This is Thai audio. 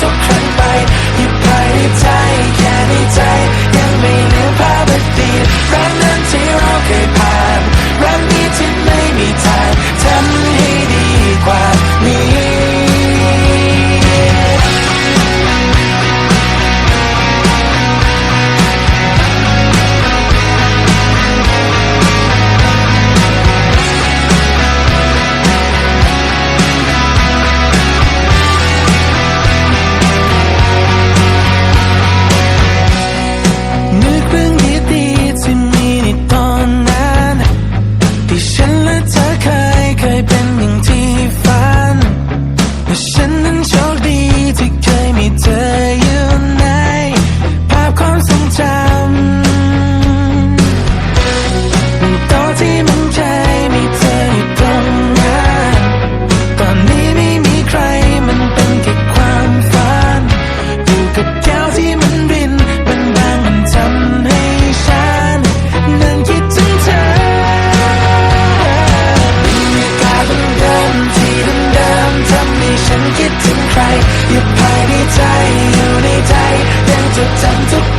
ทุกครั้งไปหยิภายในใจแค่ในใจ 着站着。